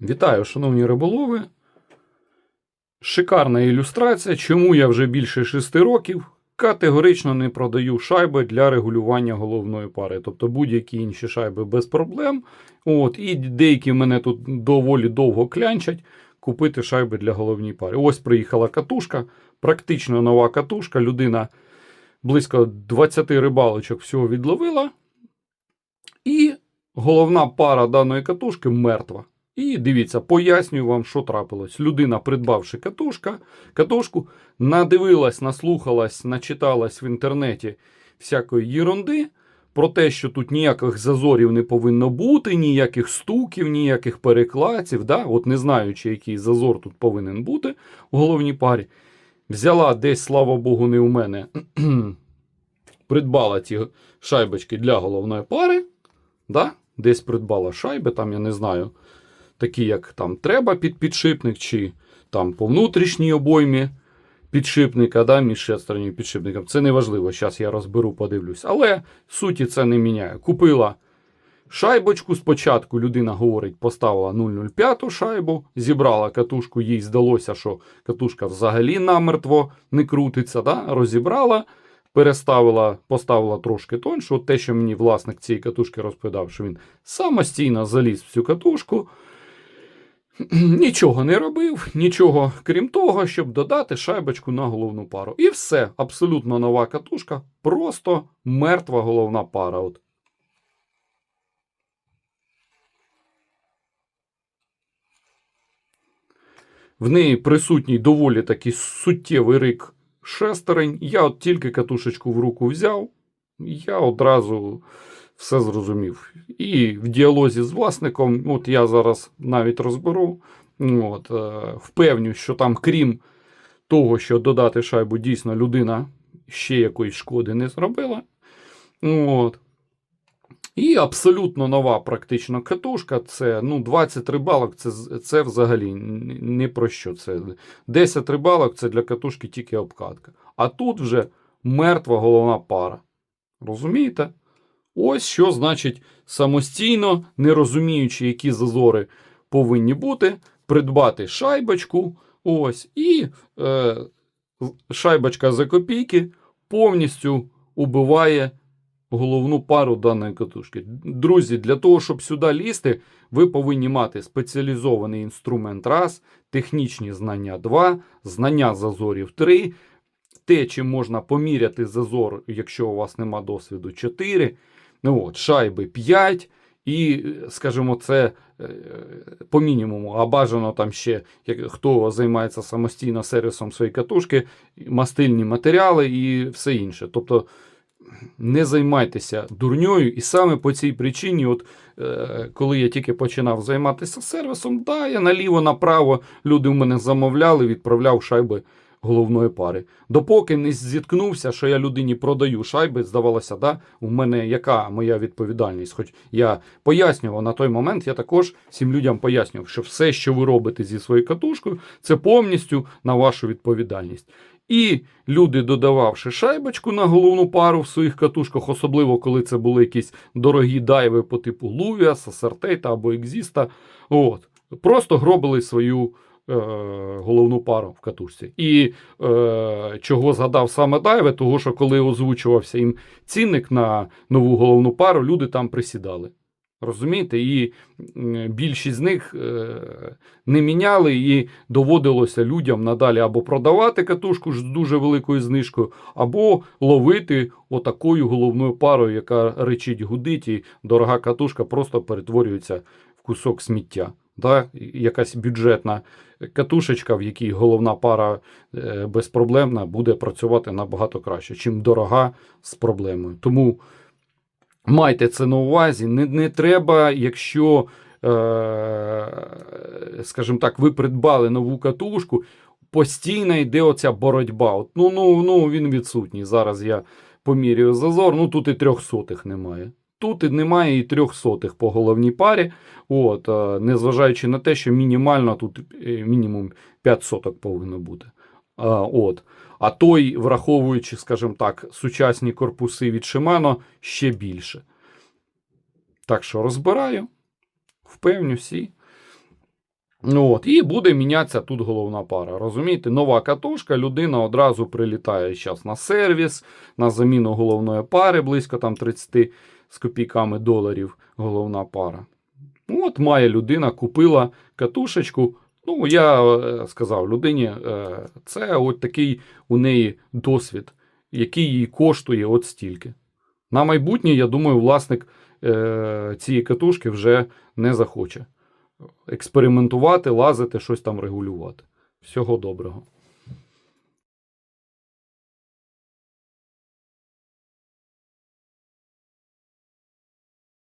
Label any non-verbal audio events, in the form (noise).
Вітаю, шановні риболови. Шикарна ілюстрація, чому я вже більше 6 років категорично не продаю шайби для регулювання головної пари. Тобто будь-які інші шайби без проблем. От, і деякі мене тут доволі довго клянчать купити шайби для головної пари. Ось приїхала катушка, практично нова катушка. Людина близько 20 рибалочок всього відловила. І головна пара даної катушки мертва. І дивіться, пояснюю вам, що трапилось. Людина, придбавши катушка, катушку, надивилась, наслухалась, начиталась в інтернеті всякої єрунди про те, що тут ніяких зазорів не повинно бути, ніяких стуків, ніяких перекладів. Да? От не знаючи, який зазор тут повинен бути у головній парі. Взяла десь, слава Богу, не у мене. (clears throat) придбала ті шайбочки для головної пари. Да? Десь придбала шайби, там я не знаю, такі, як там треба під підшипник, чи там по внутрішній обоймі підшипника, да, між шестерню і підшипником. Це не важливо, зараз я розберу, подивлюсь. Але суті це не міняє. Купила шайбочку. Спочатку людина говорить, поставила 005 шайбу, зібрала катушку, їй здалося, що катушка взагалі намертво не крутиться. Да? Розібрала переставила, поставила трошки тоньше. От те, що мені власник цієї катушки розповідав, що він самостійно заліз в цю катушку. (clears throat) Нічого не робив, нічого крім того, щоб додати шайбочку на головну пару. І все, абсолютно нова катушка, просто мертва головна пара. От. В неї присутній доволі такий суттєвий рик шестерень. Я от тільки катушечку в руку взяв, я одразу все зрозумів. І в діалозі з власником, от я зараз навіть розберу, от, е, впевню, що там, крім того, що додати шайбу, дійсно людина ще якоїсь шкоди не зробила. От. І абсолютно нова практично катушка. Це ну, 20 рибалок, це, це взагалі не про що. Це 10 рибалок це для катушки тільки обкатка. А тут вже мертва головна пара. Розумієте? Ось що значить самостійно, не розуміючи, які зазори повинні бути, придбати шайбочку. Ось, і е, шайбочка за копійки повністю убиває головну пару даної катушки. Друзі, для того, щоб сюди лізти, ви повинні мати спеціалізований інструмент раз, технічні знання 2, знання зазорів 3, те, чим можна поміряти зазор, якщо у вас нема досвіду 4, ну от, шайби 5. І, скажімо, це е, по мінімуму, а бажано там ще, як, хто займається самостійно сервісом своєї катушки, мастильні матеріали і все інше. Тобто не займайтеся дурньою. І саме по цій причині, от е, коли я тільки починав займатися сервісом, да, я наліво-направо люди в мене замовляли, відправляв шайби головної пари. Допоки не зіткнувся, що я людині продаю шайби, здавалося, да, у мене яка моя відповідальність. Хоч я пояснював на той момент, я також всім людям пояснював, що все, що ви робите зі своєю катушкою, це повністю на вашу відповідальність. І люди, додававши шайбочку на головну пару в своїх катушках, особливо коли це були якісь дорогі дайви по типу Лувіа, Сасертейта або Екзіста, от, просто гробили свою головну пару в катушці. І е, чого згадав саме дайви, того що коли озвучувався їм цінник на нову головну пару, люди там присідали. Розумієте, і більшість з них е, не міняли, і доводилося людям надалі або продавати катушку з дуже великою знижкою, або ловити отакою головною парою, яка речить гудить, і дорога катушка просто перетворюється в кусок сміття. Да? Якась бюджетна катушечка, в якій головна пара е, безпроблемна, буде працювати набагато краще, чим дорога з проблемою. Тому. Майте це на увазі. Не не треба, якщо, е, скажімо так, ви придбали нову катушку, постійно йде оця боротьба. От, Ну, ну, ну, він відсутній. Зараз я помірюю зазор, ну тут і трьох сотих немає. Тут і немає і трьох сотих по головній парі, от, е, незважаючи на те, що мінімально тут е, мінімум 5 соток повинно бути. А, от. А той, враховуючи, скажімо так, сучасні корпуси від Shimano, ще більше. Так що розбираю, впевню і Ну, от, і буде мінятися тут головна пара. Розумієте, нова катушка, людина одразу прилітає зараз на сервіс, на заміну головної пари, близько там 30 з копійками доларів головна пара. От має людина, купила катушечку. Ну, я е, сказав людині, е, це от такий у неї досвід, який їй коштує от стільки. На майбутнє, я думаю, власник е, цієї катушки вже не захоче експериментувати, лазити, щось там регулювати. Всього доброго.